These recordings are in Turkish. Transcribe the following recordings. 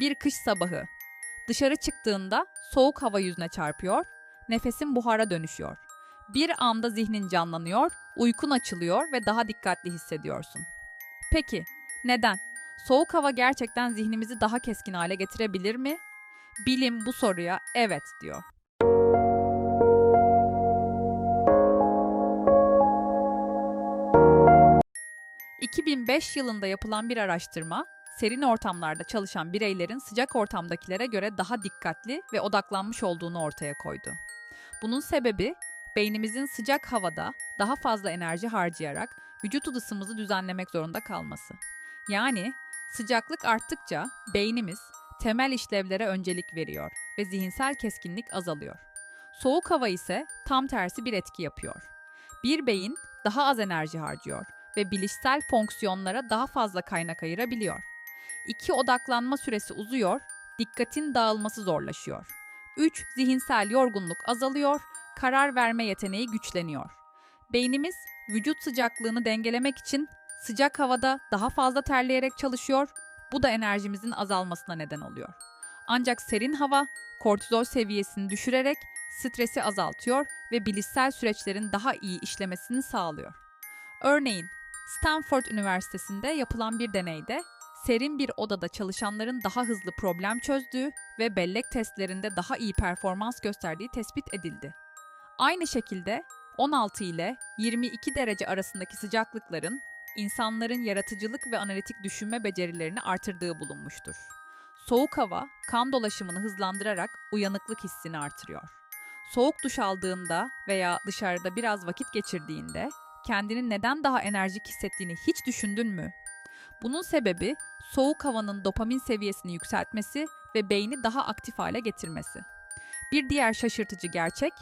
Bir kış sabahı. Dışarı çıktığında soğuk hava yüzüne çarpıyor, nefesin buhara dönüşüyor. Bir anda zihnin canlanıyor, uykun açılıyor ve daha dikkatli hissediyorsun. Peki, neden? Soğuk hava gerçekten zihnimizi daha keskin hale getirebilir mi? Bilim bu soruya evet diyor. ...2005 yılında yapılan bir araştırma, serin ortamlarda çalışan bireylerin sıcak ortamdakilere göre daha dikkatli ve odaklanmış olduğunu ortaya koydu. Bunun sebebi, beynimizin sıcak havada daha fazla enerji harcayarak vücut ısımızı düzenlemek zorunda kalması. Yani sıcaklık arttıkça beynimiz temel işlevlere öncelik veriyor ve zihinsel keskinlik azalıyor. Soğuk hava ise tam tersi bir etki yapıyor. Bir beyin daha az enerji harcıyor ve bilişsel fonksiyonlara daha fazla kaynak ayırabiliyor. İki odaklanma süresi uzuyor, dikkatin dağılması zorlaşıyor. 3. Zihinsel yorgunluk azalıyor, karar verme yeteneği güçleniyor. Beynimiz vücut sıcaklığını dengelemek için sıcak havada daha fazla terleyerek çalışıyor. Bu da enerjimizin azalmasına neden oluyor. Ancak serin hava kortizol seviyesini düşürerek stresi azaltıyor ve bilişsel süreçlerin daha iyi işlemesini sağlıyor. Örneğin Stanford Üniversitesi'nde yapılan bir deneyde serin bir odada çalışanların daha hızlı problem çözdüğü ve bellek testlerinde daha iyi performans gösterdiği tespit edildi. Aynı şekilde 16 ile 22 derece arasındaki sıcaklıkların insanların yaratıcılık ve analitik düşünme becerilerini artırdığı bulunmuştur. Soğuk hava kan dolaşımını hızlandırarak uyanıklık hissini artırıyor. Soğuk duş aldığında veya dışarıda biraz vakit geçirdiğinde kendini neden daha enerjik hissettiğini hiç düşündün mü? Bunun sebebi soğuk havanın dopamin seviyesini yükseltmesi ve beyni daha aktif hale getirmesi. Bir diğer şaşırtıcı gerçek,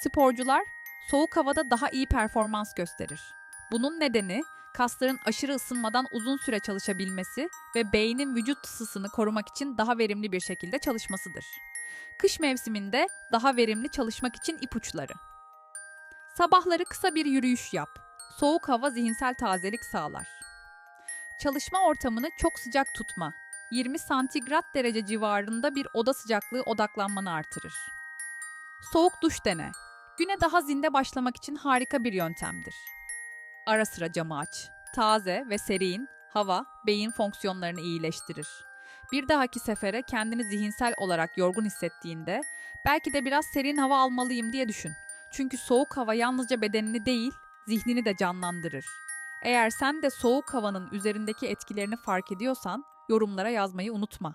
sporcular soğuk havada daha iyi performans gösterir. Bunun nedeni kasların aşırı ısınmadan uzun süre çalışabilmesi ve beynin vücut ısısını korumak için daha verimli bir şekilde çalışmasıdır. Kış mevsiminde daha verimli çalışmak için ipuçları. Sabahları kısa bir yürüyüş yap. Soğuk hava zihinsel tazelik sağlar. Çalışma ortamını çok sıcak tutma. 20 santigrat derece civarında bir oda sıcaklığı odaklanmanı artırır. Soğuk duş dene. Güne daha zinde başlamak için harika bir yöntemdir. Ara sıra camı aç. Taze ve serin hava beyin fonksiyonlarını iyileştirir. Bir dahaki sefere kendini zihinsel olarak yorgun hissettiğinde belki de biraz serin hava almalıyım diye düşün. Çünkü soğuk hava yalnızca bedenini değil, zihnini de canlandırır. Eğer sen de soğuk havanın üzerindeki etkilerini fark ediyorsan yorumlara yazmayı unutma.